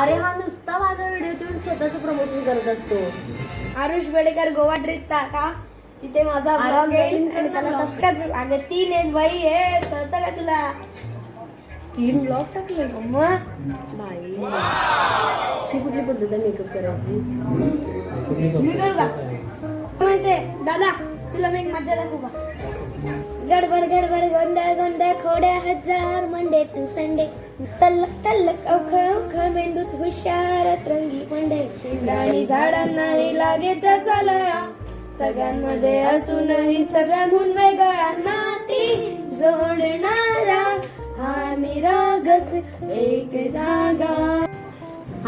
अरे हा नुसता माझा व्हिडिओ तुम्ही स्वतःच प्रमोशन करत असतो. आरुष बेडेकर गोवा ट्रिप का? तिथे माझा ब्लॉग येईल आणि त्याला. सबस्क्राईब अगं तीन आहेत बाई हे कळतं का तुला? तीन ब्लॉग टाकले मग बाई. ही कुठली पद्धत आहे मेकअप करायची? मी करू का? माहितीये दादा तुला मी एक मजा दाखवू का? गडबड गडबड गोंधळ गोंधळ. खोड्या हजार मंडे टू संडे तल्लक तल्लक अवखळ अवखळ मेंदूत हुशार रंगी पंडे प्राणी झाडांनाही लागे तर चालळा. सगळ्यांमध्ये असूनही सगळ्यांहून वेगळा. नाती जोडणारा हा निरागस एक जागा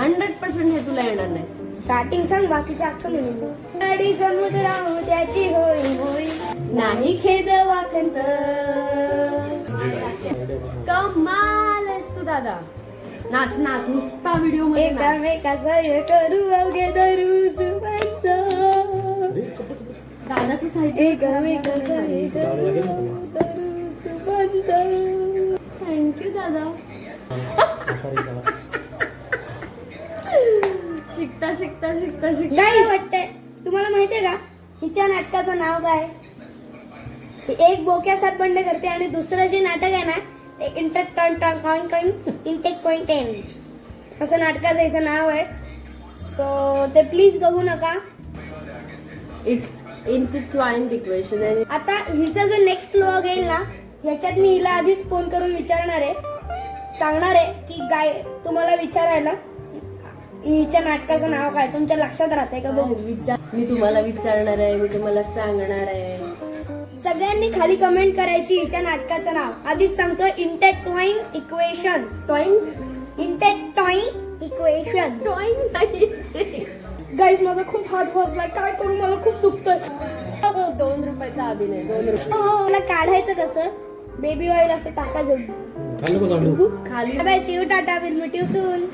हंड्रेड पर्सेंट हे तुला येणार नाही. स्टार्टिंग सांग बाकीचं अख्खं म्हणून गाडी जमत राहू त्याची होई होई नाही खेद वाखंत. दादा. नाच नाच नुसता व्हिडिओमध्ये नाच. करू अवघे धरू सुबंत दादाचं साहित्य करू धरू थँक्यू दादा. शिकता शिकता शिकता शिकता. काय वाटतंय? तुम्हाला माहितीये का? हिच्या नाटकाचं नाव काय? ही एक बोक्या सात बंड करते आणि दुसरं जे नाटक आहे ना इंटेक कॉइन टेन असं नाटकाचं हिचं नाव आहे. सो ते प्लीज बघू नका. इट्स इंटरट्वाइंड इक्वेशन आता हिचा जो नेक्स्ट व्लॉग येईल ना ह्याच्यात मी हिला आधीच फोन करून विचारणार आहे. सांगणार आहे की गाय तुम्हाला विचारायला हिच्या नाटकाचं नाव काय? तुमच्या लक्षात राहतंय का बघू? विचार मी तुम्हाला विचारणार आहे मी तुम्हाला सांगणार आहे. सगळ्यांनी खाली कमेंट करायची हिच्या नाटकाचं नाव. आधीच सांगतो इंटेटवाईन इक्वेशन्स ड्रॉइंग इंटेटॉईन इक्वेशन ड्रॉइंग नाही. गाईज माझा खूप हात वाजलाय काय करू? मला खूप दुखतंय. दोन रुपयाचा अभिनय दोन रुपये. मला काढायचं कसं? बेबी ऑइल असं टाका जोडून खाल्लं का सांगू खाली bye Shiv tata will meet you soon